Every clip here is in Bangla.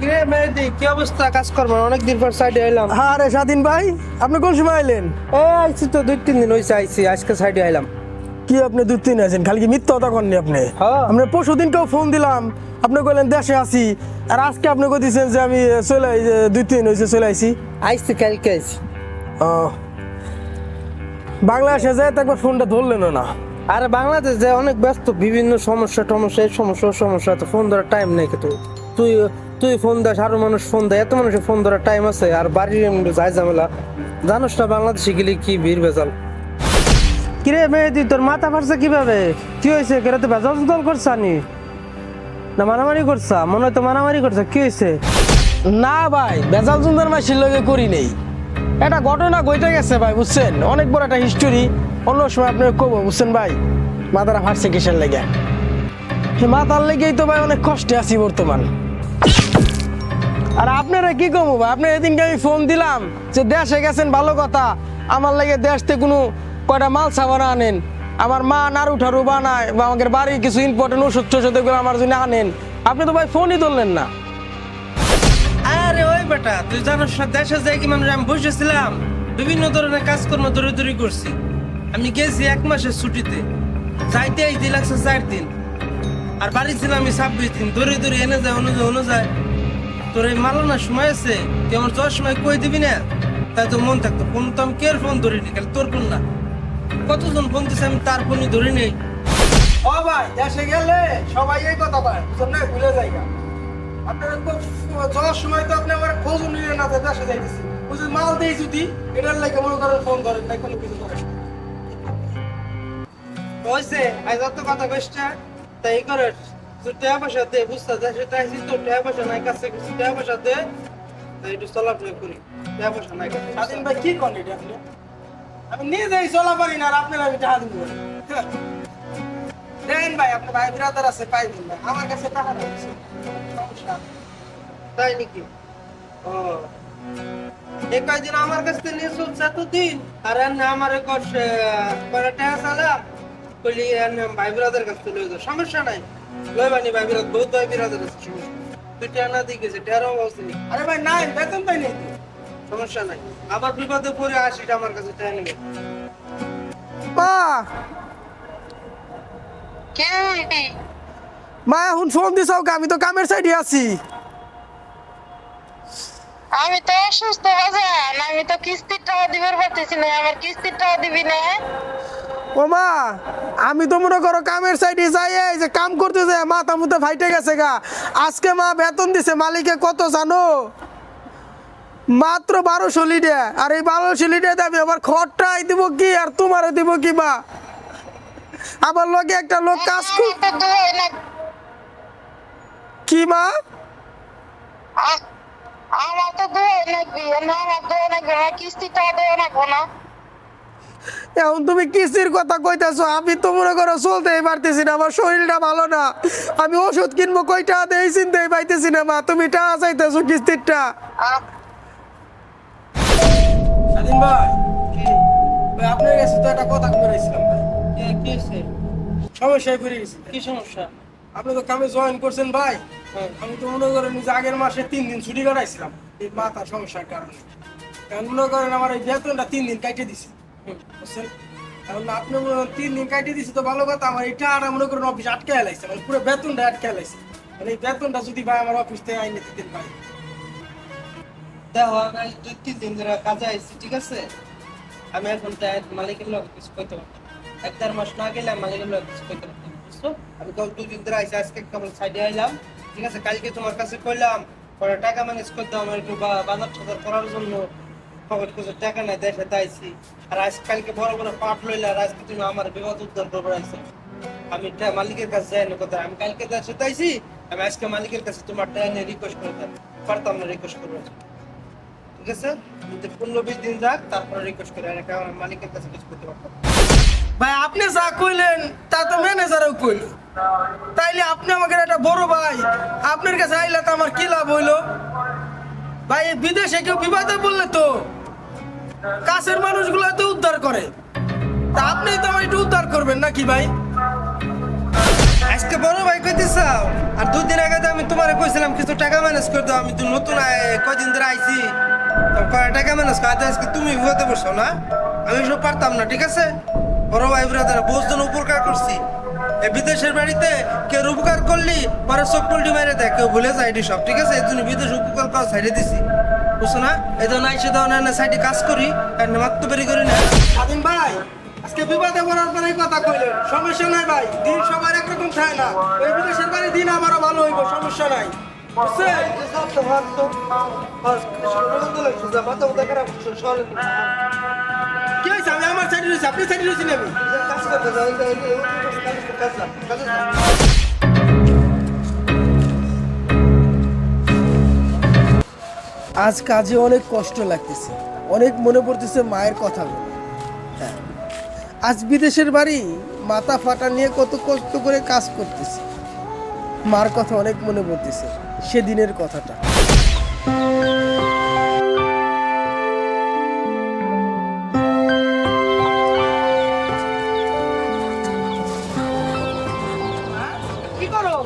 কি অবস্থা? কাজ করব অনেকদিন পর সাইডে এলাম হ্যাঁ রে স্বাধীন ভাই আপনি কোন সময় আইলেন? এ আইছি তো দুই তিন দিন হয়েছে আইছি আজকে সাইডে কি আপনি দুই তিন আছেন খালি কি মিথ্যা কথা আপনি। পরশু দিনকেও ফোন দিলাম। আপনি কইলেন দেশে আছি। আর আজকে আপনি কইতেছেন যে আমি চলে দুই তিন হয়েছে চলে আইছি। আইছি কালকে আইছি। ও। বাংলাদেশে যায় একবার ফোনটা ধরলেন না। আর বাংলাদেশ যে অনেক ব্যস্ত বিভিন্ন সমস্যা টমস্যা এই সমস্যা সমস্যা তো ফোন ধরার টাইম নেই তো তুই তুই ফোন দাস আরও মানুষ ফোন দেয়। এত মানুষের ফোন ধরার টাইম আছে আর বাড়ির যায় ঝামেলা। জানোস না বাংলাদেশে গেলে কি ভিড় ভেজাল। কিরে মেহেদি তোর মাথা ফাটছে কীভাবে? কি হয়েছে? কেন তো ভেজাল দল করছা নি? না মারামারি করছা? মনে হয় তো মারামারি করছা। কি হয়েছে? না ভাই বেজাল জুন্দার মাসির লগে করি নেই। একটা ঘটনা ঘটে গেছে ভাই বুঝছেন? অনেক বড় একটা হিস্টোরি অন্য সময় আপনি কব বুঝছেন ভাই? মাথাটা ফাটছে কিসের লেগে? মাথার লেগেই তো ভাই অনেক কষ্টে আছি বর্তমান। আর আপনারা কি কমু ভাই? আপনার এদিনকে আমি ফোন দিলাম যে দেশে গেছেন, ভালো কথা। আমার লাগে দেশ থেকে কোনো কয়টা মাল সাবানা আনেন। আমার মা নাড়ু ঠারু বানায় বা আমাদের বাড়ির কিছু ইম্পর্টেন্ট ওষুধ টষুধ এগুলো আমার জন্য আনেন। আপনি তো ভাই ফোনই ধরলেন না। আরে ওই বেটা, তুই জানোস না, দেশে যাই কি মানুষ আমি বসেছিলাম বিভিন্ন ধরনের কাজকর্ম দৌড়ে দৌড়ি করছি। আমি গেছি এক মাসের ছুটিতে। যাইতে আইতে লাগছে চার দিন। আর বাড়ি ছিলাম আমি ছাব্বিশ দিন। দৌড়ে দৌড়ে এনে যায় অনু যায় অনু যায়। তোর এই মালানা সময় আছে? তুই আমার যাওয়ার সময় কই দিবি না? তাই তো মন থাকতো, ফোন তো আমি কেয়ার ফোন ধরিনি? খালি তোর ফোন না। কতজন ফোন দিছে আমি তার ফোনই ধরি নেই ও ভাই, দেশে গেলে সবাই এই কথা ভাই বুঝলেন না? ভুলে যাইগা আপনারা তো সময় তো আপনি খোঁজ নিলেন না দেশে মাল দেই যদি, এটার লাগে মনে করেন ফোন ধরেন না কোনো কিছু করেন হয়েছে আজ অত কথা কইসটা তাই করে টাকা পয়সা দে বুঝতে তো টাকা পয়সা নাই কাছে কিছু টাকা পয়সা দে তাই একটু চলাফেরা করি। টাকা পয়সা নাই কাছে স্বাধীন ভাই কি করেন এটা আপনি? আমি নিজেই চলা পারি না আর আপনারা আমি টাকা দিব। দেন ভাই আপনার ভাই বিরাদার আছে পাই দিন ভাই। আমার কাছে টাকা নাই সমস্যা। তাই নাকি? ও। এই কয়দিন আমার কাছ থেকে নিয়ে চলছে এতদিন? আর আমার কষ কয়টা টাকা কইলি এনে ভাই বিরাদের কাছ থেকে সমস্যা নাই। লই বানি ভাই বিরাদ বহুত ভাই বিরাদের আছে তুই টাকা দিয়ে গেছে টাকারও অবস্থা আরে ভাই নাই বেতন পাই নাই। সমস্যা নাই। আবার বিপদে পড়ে আসিটা আমার কাছে টাকা নেবে মা! কে? মা এখন ফোন দিছাও আমি তো কামের সাইডে আছি। আমি তো অসুস্থ বাজান আমি তো কিস্তির টাকা দিবার পারতেছি না আমার কিস্তির টাকা দিবি না? ও মা আমি তো মনে করো কামের সাইডে যাই, এই যে কাম করতে যাই, মাথা মুথে ফাইটে গেছে গা। আজকে মা বেতন দিছে, মালিকে কত জানো? মাত্র বারোশো আর এই বারোশো আবার দিব কি, আর দিব কি মা? আবার লগে একটা লোক কাজ আমার কি মা? আমার তো আমার আমার টাকা লাগবো না। এখন তুমি কিস্তির কথা কইতেছো? আমি তো মনে করো চলতেই পারতেছি না আমার শরীরটা ভালো না। আমি ওষুধ কিনবো কয়টা দেই চিনতেই পাইতেছি না মা। তুমি টাকা চাইতেছো কিস্তিরটা? আ- স্বাধীন ভাই। ভাই আপনার কাছে তো একটা কথা কইরাইছিলাম ভাই। কি কি হয়েছে? সমস্যায় পড়ে গেছি। কি সমস্যা? আপনি তো কামে জয়েন করছেন ভাই। হ্যাঁ। আমি তো মনে করেন যে আগের মাসে তিন দিন ছুটি কাটাইছিলাম। এই মাথার সমস্যার কারণে মনে করেন আমার এই বেতনটা তিন দিন কাটিয়ে দিছি। আপনি তিন দিন কাটিয়ে তো ভালো কথা, আমার এটা আর মনে করেন অফিস আটকে এলাইছে মানে পুরো বেতনটা আটকে এলাইছে মানে এই বেতনটা যদি ভাই আমার অফিস থেকে আইনে দেখো, আমি দুই, তিন দিন ধরে কাজে আইছি, ঠিক আছে? আমি এখন মালিকের লোক কিছু কইতে পারতাম এক দেড় মাস না গেলে মালিকের লোক কিছু কইতে পারতাম বুঝছ? আমি তো দুই দিন ধরে আইছি, আজকে কেবল সাইডে আইলাম, ঠিক আছে? কালকে তোমার কাছে কইলাম, পরে টাকা ম্যানেজ করতে আমার একটু বাজার টাজার করার জন্য। পকেট টাকা নাই দেশে আইছি। আর আজ কালকে বড় বড় পাট লইলা আর আজকে তুমি আমার বিপদ উদ্ধার করবে আমি মালিকের কাছে যাই না কথা আমি কালকে দেশে আইছি আমি আজকে মালিকের কাছে তোমার টাকা নিয়ে রিকোয়েস্ট করতাম পারতাম না রিকোয়েস্ট করব ঠিক আছে? পনেরো বিশ দিন যাক, তারপরে রিকোয়েস্ট করে, আর কারণ মালিকের কাছে কিছু করতে পারতাম ভাই, আপনি যা কইলেন, তা তো ম্যানেজারও কইল। তাইলে আপনি আমাকে একটা বড় ভাই, আপনার কাছে আইলে তো আমার কি লাভ হইল? ভাই বিদেশে কেউ বিবাদে বললে তো? কাছের মানুষগুলো তো উদ্ধার করে। তা আপনি তো আমার একটু উদ্ধার করবেন নাকি ভাই? আজকে বড় ভাই কইতেছ, আর দুই দিন আগে তো আমি তোমার কইছিলাম কিছু টাকা ম্যানেজ করে দাও, আমি তো নতুন কয়দিন ধরে আইছি। তো কয়, টাকা ম্যানেজ করে আজকে তুমি বিপদে বসো না? আমি সব পারতাম না, ঠিক আছে? বড় ভাই ব্রাদার বহুজন উপকার করছি। এই বিদেশের বাড়িতে কেউ উপকার করলি, পরে চোখ পল্টি মেরে দেয়, কেউ ভুলে যায় সব, ঠিক আছে? এই জন্য বিদেশ উপকার করা ছাইড়ে দিছি। বুঝছ না? এই জন্য আইসে ধরনের সাইডে কাজ করি আর মাত্র বেরি করি না। স্বাধীন ভাই আজকে বিবাদে পড়ার পরে কথা কইলেন সমস্যা নাই ভাই দিন সবার একরকম থাকে না। ওই বিদেশের বাড়ি দিন আমারও ভালো হইব সমস্যা নাই। কি হয়েছে? আমি আমার সাইডে রয়েছি আপনি সাইডে রয়েছি আমি? আজ কাজে অনেক কষ্ট লাগতেছে। অনেক মনে পড়তেছে মায়ের কথা হ্যাঁ। আজ বিদেশের বাড়ি মাথা ফাটা নিয়ে কত কষ্ট করে কাজ করতেছি। মার কথা অনেক মনে পড়তেছে সেদিনের কথাটা। কি করো?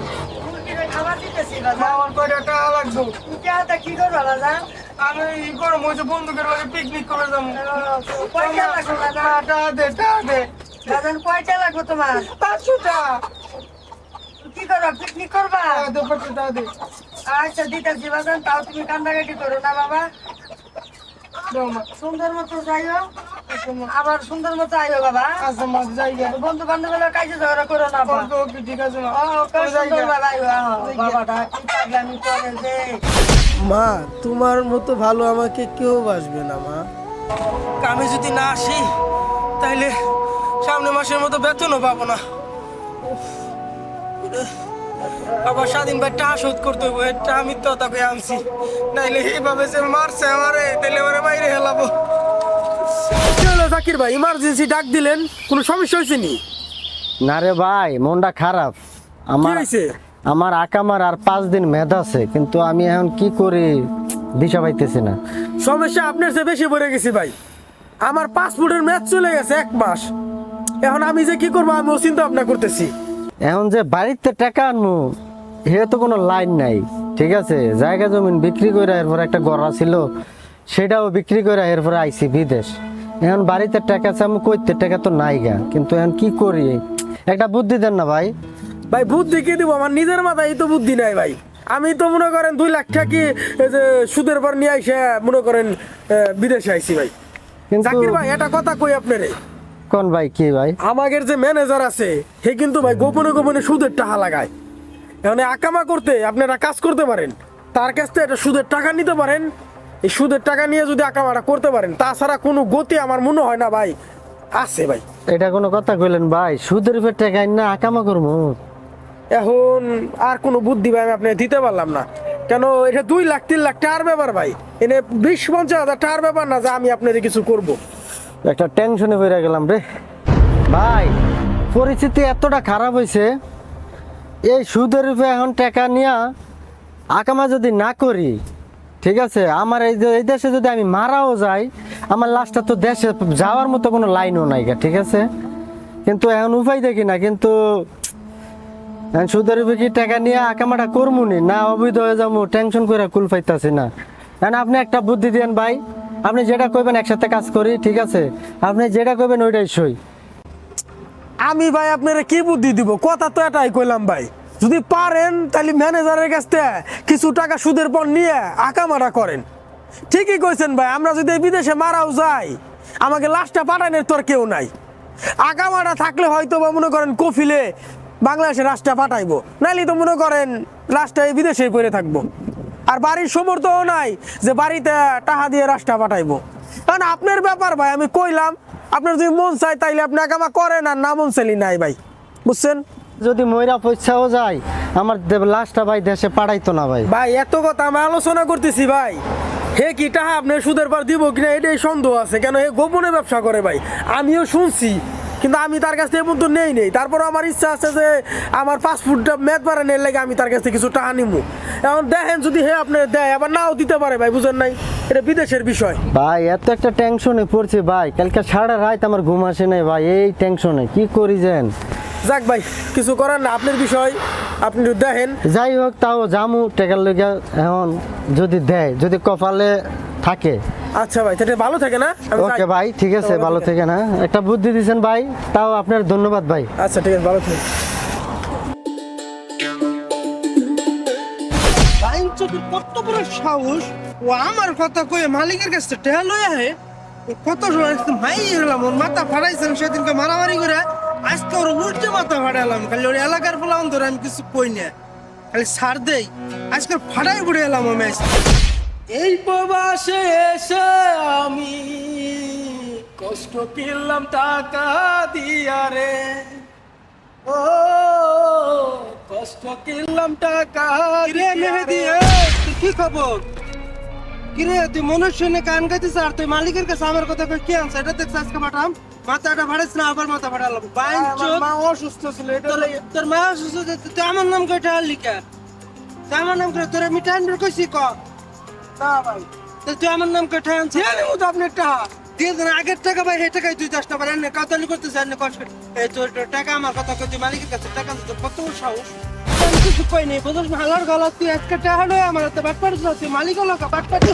খাবার দিতেছি আমার কয়টা টাকা লাগবে? কি করব বাবা? আমি ই করব ওই যে বন্ধুকের বাড়ি পিকনিক করে যাব। কয়টা লাগবে বাবা টাকা দে টাকা দে। দাদান কয়টা লাগবে তোমার? পাঁচশো টাকা কি করবা পিকনিক করবা? টাকা দে পাঁচশো টাকা দে। আচ্ছা দিতেছি বাজান তাও তুমি কান্দাকাটি করো না বাবা। সুন্দর মতো যাইও। আবার সুন্দর মতো আইও বাবা। আচ্ছা বন্ধু বান্ধবের কাজে ঝগড়া করো না বাবা। ঠিক আছে বাবা বাবাটা কি পাগলামি করে মা তোমার মতো ভালো আমাকে কেউ বাসবে না মা। আমি যদি না আসি তাইলে সামনে মাসের মতো বেতনও পাবো না। আবার স্বাধীন ভাই টা শোধ করতে হইব এটা আমি তো তাকে আনছি। নাইলে এইভাবে যে মারছে আমারে তাইলে ওরে বাইরে হেলাবো। জাকির ভাই ইমার্জেন্সি ডাক দিলেন কোনো সমস্যা হয়েছে নি? না রে ভাই মনটা খারাপ। আমার হয়েছে? আমার আকামার আর পাঁচ দিন মেধ আছে কিন্তু আমি এখন কি করি দিশা পাইতেছি না। সমস্যা আপনার চেয়ে বেশি পড়ে গেছি ভাই। আমার পাসপোর্টের ম্যাচ চলে গেছে এক মাস। এখন আমি যে কি করব আমি চিন্তা ভাবনা করতেছি। এখন যে বাড়িতে টাকা আনব হে তো কোনো লাইন নাই ঠিক আছে? জায়গা জমিন বিক্রি করে এরপর একটা গড়া ছিল সেটাও বিক্রি করে এরপরে আইসি বিদেশ। এখন বাড়িতে টাকা আছে আমি কইতে টাকা তো নাই গা কিন্তু এখন কি করি? একটা বুদ্ধি দেন না ভাই। ভাই বুদ্ধি কি দিব? আমার নিজের মাথায় তো বুদ্ধি নাই ভাই। আমি তো মনে করেন দুই লাখ টাকা যে সুদের পর নিয়ে আইসা মনে করেন বিদেশে আইছি ভাই। জাকির ভাই এটা কথা কই আপনারে? কোন ভাই কি ভাই? আমাদের যে ম্যানেজার আছে হে কিন্তু ভাই গোপনে গোপনে সুদের টাকা লাগায়। এখন আকামা করতে আপনারা কাজ করতে পারেন। তার কাছ থেকে একটা সুদের টাকা নিতে পারেন। এই সুদের টাকা নিয়ে যদি আকামাটা করতে পারেন তাছাড়া কোনো গতি আমার মনে হয় না ভাই। আছে ভাই। এটা কোনো কথা কইলেন ভাই? সুদের উপর টাকা না আকামা করব এখন আর কোনো বুদ্ধি ভাই আমি আপনাকে দিতে পারলাম না। কেন, এটা দুই লাখ, তিন লাখ টাকার ব্যাপার ভাই। এনে বিশ, পঞ্চাশ হাজার টাকার ব্যাপার না যে আমি আপনাদের কিছু করব। একটা টেনশনে পড়ে গেলাম রে। ভাই, পরিস্থিতি এতটা খারাপ হয়েছে, এই সুদের উপরে এখন টাকা নিয়া আকামা যদি না করি, ঠিক আছে, আমার এই যে এই দেশে যদি আমি মারাও যাই, আমার লাশটা তো দেশে যাওয়ার মতো কোনো লাইনও নাই ঠিক আছে? কিন্তু এখন উপায় দেখি না, কিন্তু সুদের উপরে টাকা নিয়ে আকামাটা করমুনি না। অবৈধ হয়ে যাব টেনশন করে কুল পাইতাছি না। এখন আপনি একটা বুদ্ধি দেন ভাই। আপনি যেটা কইবেন একসাথে কাজ করি, ঠিক আছে? আপনি যেটা কইবেন ওইটাই সই। আমি ভাই আপনারা কি বুদ্ধি দিব? কথা তো এটাই কইলাম ভাই। যদি পারেন, তাহলে ম্যানেজারের কাছ থেকে কিছু টাকা সুদের পর নিয়ে আকামাটা করেন। ঠিকই কইছেন ভাই, আমরা যদি বিদেশে মারাও যাই, আমাকে লাশটা পাঠানোর তোর কেউ নাই। আকামাটা থাকলে হয়তো বা মনে করেন কফিলে বাংলাদেশে লাশটা পাঠাইবো। নাইলে তো মনে করেন এই বিদেশে পড়ে থাকব। আর বাড়ির সমর্থও নাই যে বাড়িতে টাকা দিয়ে রাস্তা পাঠাইবো। কারণ আপনার ব্যাপার ভাই আমি কইলাম আপনার যদি মন চাই তাইলে আপনি আগামা করেন আর না মন চাইলি নাই ভাই। বুঝছেন? যদি ময়রা পয়সাও যায় আমার লাশটা ভাই দেশে পাঠাইতো না ভাই। ভাই এত কথা আমি আলোচনা করতেছি ভাই। হে কি টাকা আপনার সুদের পর দিব কিনা এটাই সন্দেহ আছে। কেন হে গোপনে ব্যবসা করে ভাই। আমিও শুনছি কিন্তু আমি তার কাছ থেকে পর্যন্ত নেই নেই। তারপর আমার ইচ্ছা আছে যে আমার পাসপোর্টটা মেদ পারে নেই লেগে আমি তার কাছ থেকে কিছু টাকা নিবো এখন দেখেন যদি হে আপনি দেয় আবার নাও দিতে পারে ভাই বুঝেন নাই? এটা বিদেশের বিষয়। ভাই এত একটা টেনশনে পড়ছে ভাই। কালকে সারা রাত আমার ঘুম আসে নাই ভাই এই টেনশনে কি করি যেন? যাক ভাই কিছু করার না আপনার বিষয়। আপনি দেখেন। যাই হোক তাও জামু টেকার লেগে এখন যদি দেয় যদি কপালে থাকে। আচ্ছা ভাই তাহলে ভালো থাকে না? ওকে ভাই ঠিক আছে ভালো থেকে না। একটা বুদ্ধি দিয়েছেন ভাই তাও আপনার ধন্যবাদ ভাই। আচ্ছা ঠিক আছে ভালো থাকে। কত বড় সাহস ও আমার কথা কয়ে মালিকের কাছে টেহা কত হাই ওর মাথা ফাড়াইছেন সেদিনকে মারামারি করে আজকে ওর উল্টে মাথা খালি ওর এলাকার ধরে আমি কিছু কই না। খালি সার দেই আজকে ফাড়াই পড়ে এলাম আমি আজকে। এই প্রবাসে এসে আমি কষ্ট পেলাম টাকা দিয়া রে। ও কষ্ট পেলাম টাকা রে। মেহেদি কি খবর? কিরে তুই মনুষ্য নে কান গাইতেছ আর তুই মালিকের কাছে আমার কথা কই কি আনছ এটা দেখছ আজকে পাঠাম মাথাটা ফাড়াইছ না আবার মাথা ফাড়ালাম বাইন মা অসুস্থ ছিল এটা তোর মা অসুস্থ তুই আমার নাম কইটা লিখা। তুই আমার নাম করে তোর আমি টাইম কইছি ক? না ভাই। তো তুই আমার নাম কইটা আনছিস দিয়ে দেবো তো আপনি টাকা দিয়ে দেন আগের টাকা ভাই এই টাকায় তুই দশটা বার এনে কাতালি করতেছিস এনে কষ্ট এই তোর তোর টাকা আমার কথা কই মালিকের কাছে টাকা দিতে কত সাহস। কিছু কই নেই বুঝছ না হালার গলা তুই আজকে টাকা লয় আমার তো বাট পাড়ছ তুই মালিক হলো কা বাট পাড়ছ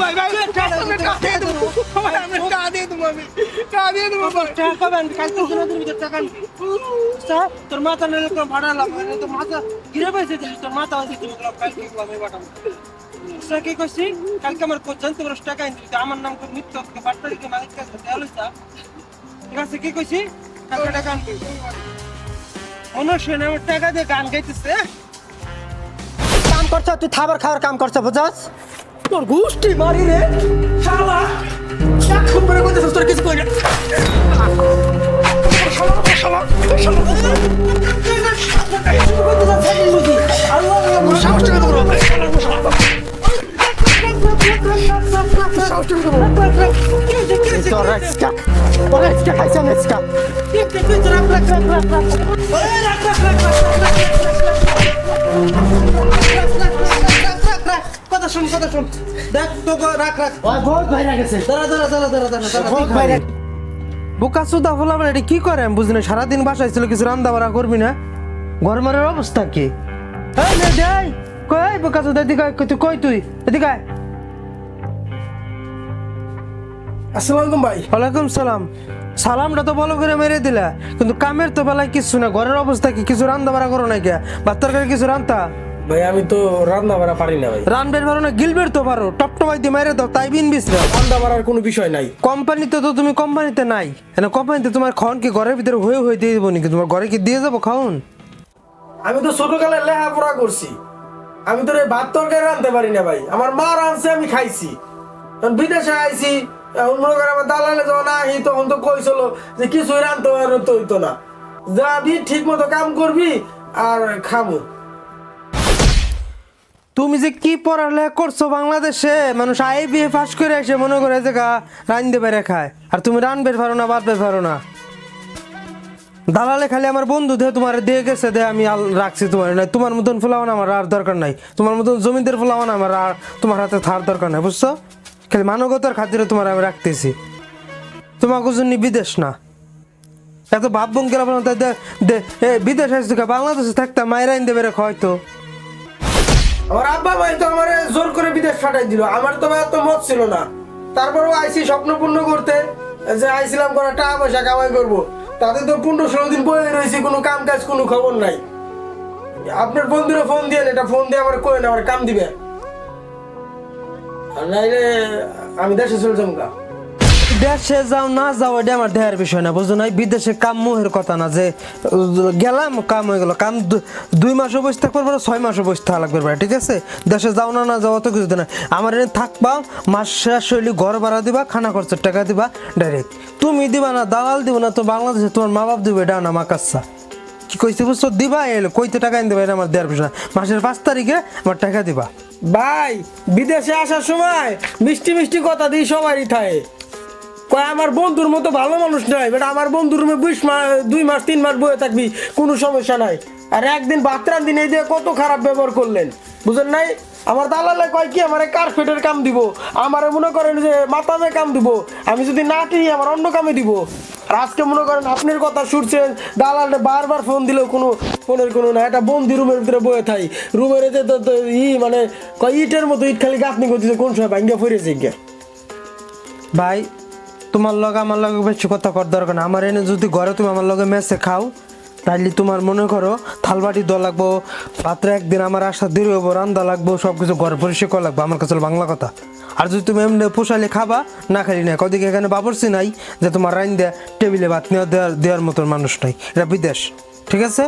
ভাই ভাই আমি টাকা দিয়ে দেবো আমি টাকা দিয়ে দেবো ভাই টাকা কবেন কালকে শুনে তুমি টাকা আনবি স্যার তোর মাথা নিলে কোনো ভাড়া লাগবে না তোর মাথা গিরে পাইছে দিলি তোর মাথা আছে তুমি কালকে আমি বাটাম স্যার কি কইছি কালকে আমার কোচ জানতে পারছ টাকা আনবি আমার নাম করে মিথ্যা তোকে বাট্টা দিকে মালিক কাছে দেয়ালো স্যার ঠিক আছে কি কইছি? কালকে গান অনুষ্ঠিনে আমার টাকা দিয়ে গান গাইতেছে। কাম করছ তুই খাবার খাওয়ার কাম করছ বুঝাস তোর গোষ্ঠী মারি রে শালা। এক করে কইতেছিস তোর কিছু কই বোকা সুদা ফলা এটা কি করে? আমি বুঝি না সারাদিন বাসায় ছিল কিছু রান্না বাড়া করবি না? গরমের অবস্থা কি? কই বোকা সুদা এদিকে কই তুই কই তুই? এদিকে ভাই। ওয়ালাইকুম সালাম। সালামটা তো বলো করে মেরে দিলা কিন্তু কামের তো বেলায় কিছু না ঘরের অবস্থা কি? কিছু রান্না বাড়া করো না কে বাত্তার কিছু রান্তা? ভাই আমি তো রান্না বাড়া পারি না ভাই। রানবের পারো না গিলবের তো পারো। টপটমাই দিয়ে মেরে দাও তাই বিন বিসরা রান্না বাড়ার কোনো বিষয় নাই। কোম্পানিতে তো তুমি কোম্পানিতে নাই। এনে কোম্পানিতে তোমার খাওন কি ঘরের ভিতরে হয়ে হয়ে দিয়ে দেবো নাকি? তোমার ঘরে কি দিয়ে যাব খাওন? আমি তো ছোটকালে লেখাপড়া করছি। আমি তো এই ভাত তরকারি রাঁধতে পারি না ভাই। আমার মা রাঁধছে আমি খাইছি। এখন বিদেশে আইছি এখন মনে করে আমার দালালে যখন আহি তখন তো কইছিল যে কিছুই রাঁধতে পারতো না। যাবি ঠিক মতো কাম করবি আর খাব তুমি যে কি পড়ালেখা করছ বাংলাদেশে? মানুষ আই বিয়ে পাস করে এসে মনে করে যে গা রান্ধতে পারে খায়। আর তুমি রানবে পারো না বাঁধবে পারো না। দালালে খালি আমার বন্ধু দেহ তোমার দিয়ে গেছে দে আমি রাখছি তোমার। নাই, তোমার মতন ফুলাওয়ান আমার আর দরকার নাই। তোমার মতন জমিদের ফুলাওয়ান আমার আর তোমার হাতে থার দরকার নাই, বুঝছ? খালি মানবতার খাতিরে তোমার আমি রাখতেছি। তোমাকে জন্য বিদেশ না। এত ভাব বঙ্গের বিদেশ আসছে বাংলাদেশে থাকতাম, মায়েরা দেবে বেড়ে হয়তো আমার আব্বা ভাই তো আমার জোর করে বিদেশ ফাটাই দিল। আমার তো এত মত ছিল না। তারপরেও আইসি স্বপ্ন পূর্ণ করতে। যে আইছিলাম করে টাকা পয়সা কামাই করব। তাতে তো পনেরো ষোলো দিন বয়ে রয়েছি, কোনো কাম কাজ কোনো খবর নাই। আপনার বন্ধুরা ফোন দিয়ে এটা ফোন দিয়ে আমার কই না আমার কাম দিবে। আর আমি দেশে চলে যাব। দেশে যাও না যাও এটা আমার দেহের বিষয় না বুঝো নাই? বিদেশে কাম মুহের কথা না যে গেলাম কাম হয়ে গেল। কাম দুই মাসও বসে থাকবে পারো ছয় মাসও বসে থাকা লাগবে পারে, ঠিক আছে? দেশে যাও না না যাও অত কিছু না আমার এনে থাকবা মাস শেষ হইলে ঘর ভাড়া দিবা খানা খরচের টাকা দিবা ডাইরেক্ট তুমি দিবা না দালাল দিব না তো বাংলাদেশে তোমার মা বাপ দিবে এটা না মাকাচ্ছা কি কইতে বুঝছ? দিবা এলো কইতে টাকা এনে দিবা এটা আমার দেওয়ার বিষয় না। মাসের পাঁচ তারিখে আমার টাকা দিবা। ভাই বিদেশে আসার সময় মিষ্টি মিষ্টি কথা দিই সবারই থাকে কয়, আমার বন্ধুর মতো ভালো মানুষ নয় বেটা, আমার বন্ধুর রুমে বিশ মাস দুই মাস, তিন মাস বয়ে থাকবি, কোনো সমস্যা নাই। আর একদিন বাত্রান দিন এই দিয়ে কত খারাপ ব্যবহার করলেন, বুঝেন নাই? আমার দালালে কয় কি, আমার কার্পেটের কাম দিব, আমার মনে করেন যে মাতামে কাম দিব, আমি যদি না কিনি, আমার অন্য কামে দিব। আর আজকে মনে করেন আপনার কথা শুনছেন দালালে বারবার ফোন দিলেও কোনো ফোনের কোনো না একটা বন্দি রুমের ভিতরে বয়ে থাই, রুমের এতে তো ই মানে কয়, ইটের মতো ইট খালি গাঁথনি করতেছে কোন সময় ভাঙ্গা ফিরেছে গিয়া। ভাই তোমার লগে আমার লগে বেশি কথা কর দরকার না আমার এনে যদি ঘরে তুমি আমার লগে মেসে খাও, তাইলে তোমার মনে করো থালবাটি দেওয়া লাগবো, রাত্রে একদিন আমার আসা দেরি হব রান্দা লাগবো সব কিছু ঘরে পরিষ্কার করা লাগবো, আমার কাছে বাংলা কথা। আর যদি তুমি এমনি পোষালে খাবা, না খালি না, কদিকে এখানে বাবরসি নাই যে তোমার রাইন দেয়া টেবিলে ভাত নেওয়া দেওয়ার দেওয়ার মতন মানুষ নাই, এটা বিদেশ, ঠিক আছে?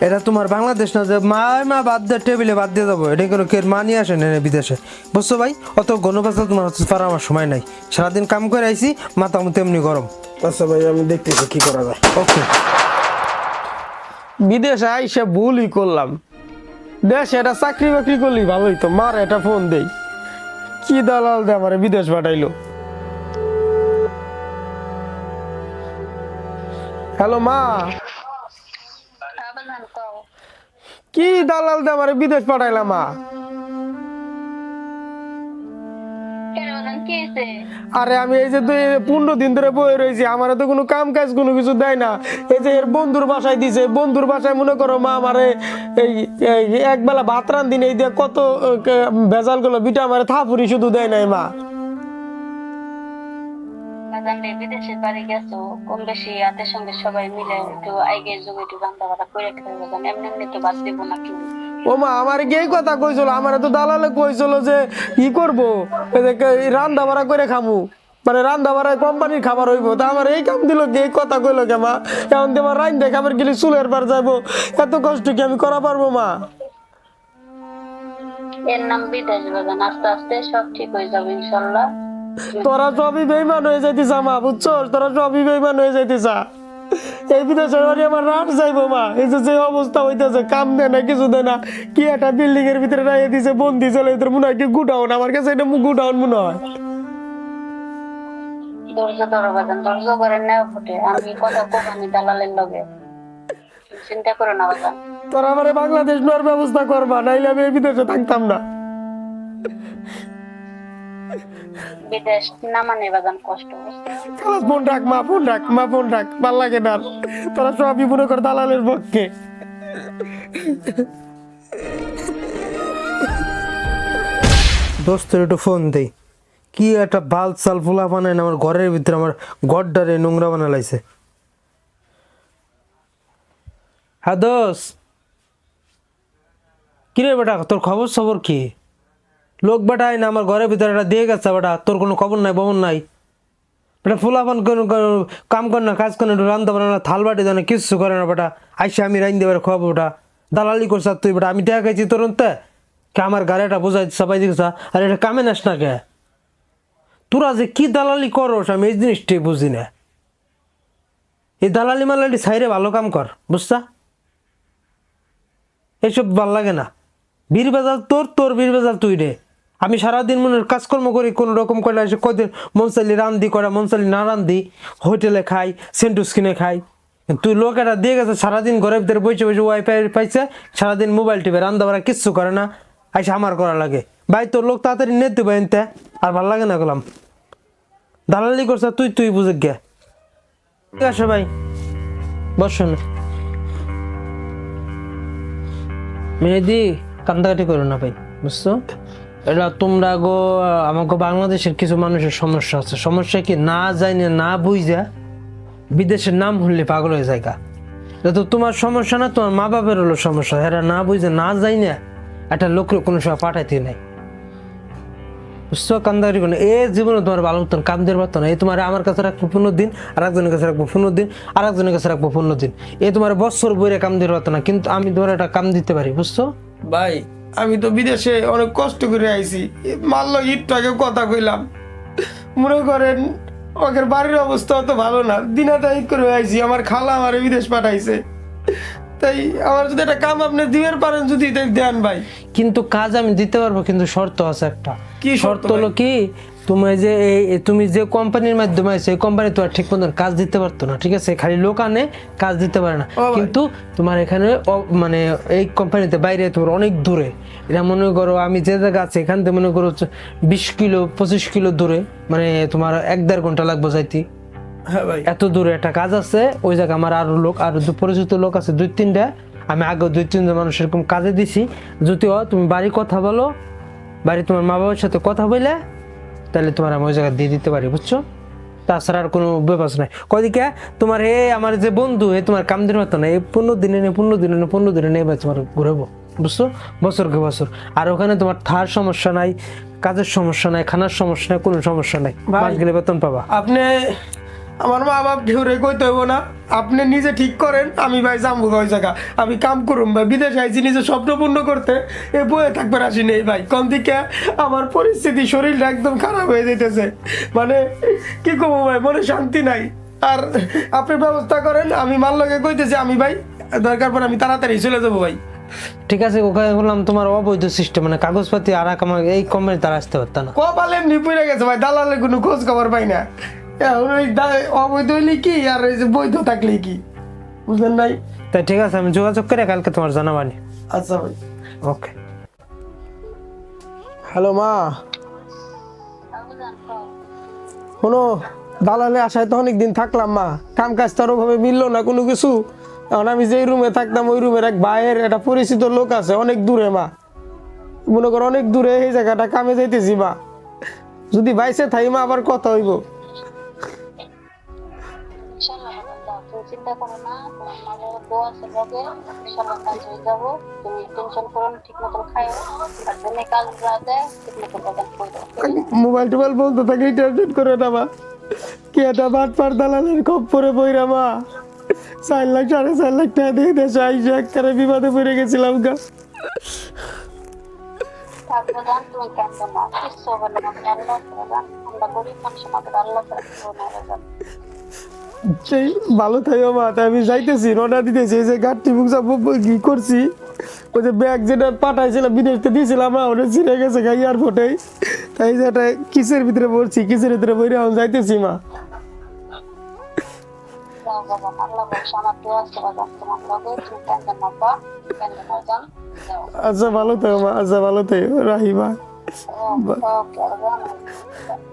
এটা তোমার বাংলাদেশ না যে মা মা বাদ দিয়ে টেবিলে বাদ দিয়ে যাব। এটা কোনো কে মা নিয়ে আসেন বিদেশে। বুঝছ ভাই? অত গণবাসা তোমার হচ্ছে পারা আমার সময় নাই। সারাদিন কাম করে আইছি মাথা মতো এমনি গরম। আচ্ছা ভাই আমি দেখতেছি কি করা যায়। ওকে। বিদেশে আইসে ভুলই করলাম। দেশে এটা চাকরি বাকরি করলি ভালোই তো মার এটা ফোন দেই। কি দালাল দে আমার বিদেশ পাঠাইলো। হ্যালো মা। কি দালাল দে আমার বিদেশ পাঠাইলা মা? কেন বাজান কি হয়েছে? আরে আমি এই যে পনেরো দিন ধরে বয়ে রয়েছি আমার তো কোনো কাম কাজ কোনো কিছু দেয় না। এই যে এর বন্ধুর বাসায় দিছে বন্ধুর বাসায় মনে করো মা আমারে এই একবেলা ভাত রান্ধি এই দিয়ে কত ভেজালগুলো বিটা আমার থাপুরি শুধু দেয় নাই মা। বাজান রে বিদেশের বাড়ি গেছো কম বেশি হাতের সঙ্গে সবাই মিলে একটু আইগের যুগে একটু করে এমনি এমনি তো বাদ দেবো না আমার কথা কইছিল? আমার তো দালালে কইছিল যে ই করব বাড়া করে খামু। মানে রান্না বাড়া কোম্পানির খাবার হইব তা আমার এই কাম দিল কি কথা কইলো কে মা? এখন তো আমার রান্না খাবার গেলে চুলের পার যাব এত কষ্ট কি আমি করা পারব মা? এর নাম বিদেশ বাজান আস্তে আস্তে সব ঠিক হয়ে যাবে ইনশাল্লাহ। তোরা সবই বেইমান হয়ে যাইতিস মা বুঝছ তোরা সবই বেইমান হয়ে যাইতিস এই বিদেশের বাড়ি আমার রাত যাইবো মা। এই যে যে অবস্থা হইতেছে কাম দেয় না কিছু দেয় না। কি একটা বিল্ডিং এর ভিতরে রাইয়ে দিছে বন্দি চলে ভিতরে মনে হয় কি গুডাউন। আমার কাছে এটা গুডাউন মনে হয়। ধৈর্য ধরো বাজান ধৈর্য করে নেওয়া ফুটে আমি কথা দালালের লগে। চিন্তা করো না বাজান তোরা আমার বাংলাদেশ নেওয়ার ব্যবস্থা করবা নাইলে আমি এই বিদেশে থাকতাম না। বিদেশ না মানে কষ্ট খালাস ফোন রাখ মা ফোন রাখ মা ফোন রাখ ভালো লাগে না তোরা সবই মনে কর দালালের পক্ষে। দোস্তের একটু ফোন দেই। কি একটা বাল চাল ফুলা বানায় না আমার ঘরের ভিতরে আমার গড্ডারে নোংরা বানা লাইছে। হ্যাঁ দোষ কিরে বেটা তোর খবর সবর কি? লোক বেটা না, আমার ঘরের ভিতরে একটা দিয়ে গেছে বেটা, তোর কোনো খবর নাই, বমন নাই। বেটা কোনো কাম কর না, কাজ করে না রান্না বান্না না, থাল বাটি দেয় কিচ্ছু করে না বেটা। আইসে আমি রাইন দেবার খাব বেটা। দালালি করছ তুই বেটা, আমি দেখা গেছি তোর কে আমার গাড়িটা বোঝাই সবাই দিকে আর এটা কামে নাস না কে? তোরা যে কি দালালি করস, আমি এই জিনিসটাই বুঝি না। এই দালালি মালালি সাইরে ভালো কাম কর, বুঝছা? এইসব ভালো লাগে না। বীর বেজাল তোর তোর বীর বেজাল তুই রে। আমি সারাদিন মনে কাজকর্ম করি, কোনো রকম করে এসে কদিন মনসালি রান্দি করে মনসালি না রান্ধি হোটেলে খাই সেন্টুস কিনে খাই। তুই লোক এটা দিয়ে গেছে সারাদিন ঘরের ভিতরে বসে বসে ওয়াইফাই পাইছে, সারাদিন মোবাইল টিপে রান্ধা বাড়া কিচ্ছু করে না। আইসে আমার করা লাগে। ভাই, তোর লোক তাড়াতাড়ি নিয়ে দেবে এনতে, আর ভালো লাগে না গেলাম। দালালি করছে, তুই তুই বুঝে গে। ঠিক আছে ভাই, বসুন। মেহেদি কান্দাকাটি করো না ভাই, বুঝছ? এটা তোমরা গো আমাকে বাংলাদেশের কিছু মানুষের সমস্যা আছে। সমস্যা কি? না জানি না বুঝা বিদেশের নাম শুনলে পাগল হয়ে যায়। এটা তো তোমার সমস্যা না, তোমার মা বাপের হলো সমস্যা। এরা না বুঝে, না যাই না একটা লোকের কোনো সময় পাঠাইতে নাই। বুঝছ? কান্দারি কোনো এ জীবনে তোমার ভালো মতন কাম দিয়ে পারতো না। এই তোমার আমার কাছে রাখব পনেরো দিন আর একজনের কাছে রাখব পনেরো দিন আর একজনের কাছে রাখব পনেরো দিন। এ তোমার বছর বইরে কাম দিয়ে পারতো না, কিন্তু আমি তোমার একটা কাম দিতে পারি, বুঝছ? ভাই আমি তো বিদেশে অনেক কষ্ট করে আইছি। মারলো ইটটাকে কথা কইলাম। মনে করেন ওকে বাড়ির অবস্থা অত ভালো না। দিনাটা ঈদ করে আইছি আমার খালা আমার বিদেশ পাঠাইছে। তাই আমার যদি একটা কাম আপনি দিবেন পারেন যদি তাই দেন ভাই। কিন্তু কাজ আমি দিতে পারব কিন্তু শর্ত আছে একটা। কি শর্ত হলো কি তুমি যে এই তুমি যে কোম্পানির মাধ্যমে আছে এই কোম্পানি তো আর ঠিক মতন কাজ দিতে পারতো না ঠিক আছে? খালি লোক আনে কাজ দিতে পারে না। কিন্তু তোমার এখানে মানে এই কোম্পানিতে বাইরে তোমার অনেক দূরে। এটা মনে করো আমি যে জায়গা আছে এখান থেকে মনে করো বিশ কিলো পঁচিশ কিলো দূরে। মানে তোমার এক দেড় ঘণ্টা লাগবে যাইতে। হ্যাঁ এত দূরে একটা কাজ আছে ওই জায়গায় আমার আরও লোক আরও পরিচিত লোক আছে দুই তিনটা। আমি আগে দুই তিনজন মানুষ এরকম কাজে দিছি। যদিও তুমি বাড়ি কথা বলো বাড়ি তোমার মা বাবার সাথে কথা বলে তাহলে তোমার আমি ওই জায়গায় দিয়ে দিতে পারি বুঝছ? তাছাড়া আর কোনো ব্যাপার নাই। কদিকে তোমার হে আমার যে বন্ধু হে তোমার কাম দিন মতো না এই পনেরো দিনে নেই পনেরো দিনে নেই পনেরো দিনে নেই তোমার ঘুরাবো বুঝছ? বছরকে বছর। আর ওখানে তোমার থার সমস্যা নাই কাজের সমস্যা নাই খানার সমস্যা নাই কোনো সমস্যা নাই। পাঁচ মাস গেলে বেতন পাবা। আপনি আমার মা বাপ কেউ রে কইতে হইব না। আপনি নিজে ঠিক করেন আমি ভাই যাব ওই জায়গা। আমি কাম করুম ভাই বিদেশে আইছি নিজে স্বপ্ন পূর্ণ করতে। এ বয়ে থাকবে আসি নেই ভাই। কোন দিকে? আমার পরিস্থিতি শরীরটা একদম খারাপ হয়ে যেতেছে মানে কি করব ভাই মনে শান্তি নাই। আর আপনি ব্যবস্থা করেন আমি মাল লগে কইতেছি আমি ভাই দরকার পর আমি তাড়াতাড়ি চলে যাব ভাই। ঠিক আছে ওখানে বললাম তোমার অবৈধ সিস্টেম মানে কাগজপাতি আর এই কোম্পানি তারা আসতে পারত না। কপাল এমনি পড়ে গেছে ভাই দালালের কোনো খোঁজ খবর পাই না। এখন ওই অবৈধ হইলে কি? আর ওই যে বৈধ থাকলে কি? বুঝলেন নাই? তাই ঠিক আছে আমি যোগাযোগ করে কালকে তোমার জানাবানি আচ্ছা ভাই। ওকে। হ্যালো মা। শোনো দালালে আসায় তো অনেক দিন থাকলাম মা। কাম কাজ তো আর ওভাবে মিললো না কোনো কিছু। এখন আমি যেই রুমে থাকতাম ওই রুমের এক বাইরের একটা পরিচিত লোক আছে অনেক দূরে মা। মনে করো অনেক দূরে এই জায়গাটা কামে যাইতেছি মা। যদি বাইসে থাই মা আবার কথা হইব। চিন্তা করো না তোমার মা বাবা দোয়া আছে লগে ইনশাল্লাহ কাজ হয়ে যাব তুমি টেনশন করো না ঠিক মতো খাইও আর তুমি কাজ রাতে ঠিক মতো বাগান করো মোবাইল টোবাইল বলতে থাকি টেনশন করে না মা। কি একটা বাট পার দালালের কপ পরে বইরা মা। চার লাখ সাড়ে চার লাখ টাকা দিয়ে দেশে আইসে একবারে বিপদে পড়ে গেছিলাম গা। থাকবে যান তুমি কান্দো না কিচ্ছু হবে না আল্লাহ করে আমরা গরিব মানুষ আমাদের আল্লাহ করে দিব না যান সেই, ভালো থাকো মা তাই আমি যাইতেছি, রওনা দিতেছি, এই যে গাড়ি বুক কি করছি। ওই যে ব্যাগ যেটা পাঠাইছিলাম বিদেশতে দিয়েছিলাম না ওটা ছিঁড়ে গেছে গা এয়ারপোর্টে তাই যে একটা কিসের ভিতরে পড়ছি, কিসের ভিতরে বইরে এখন যাইতেছি মা। আমার আচ্ছা ভালো থাকো মা আচ্ছা ভালো থাকো রাহি মা। আর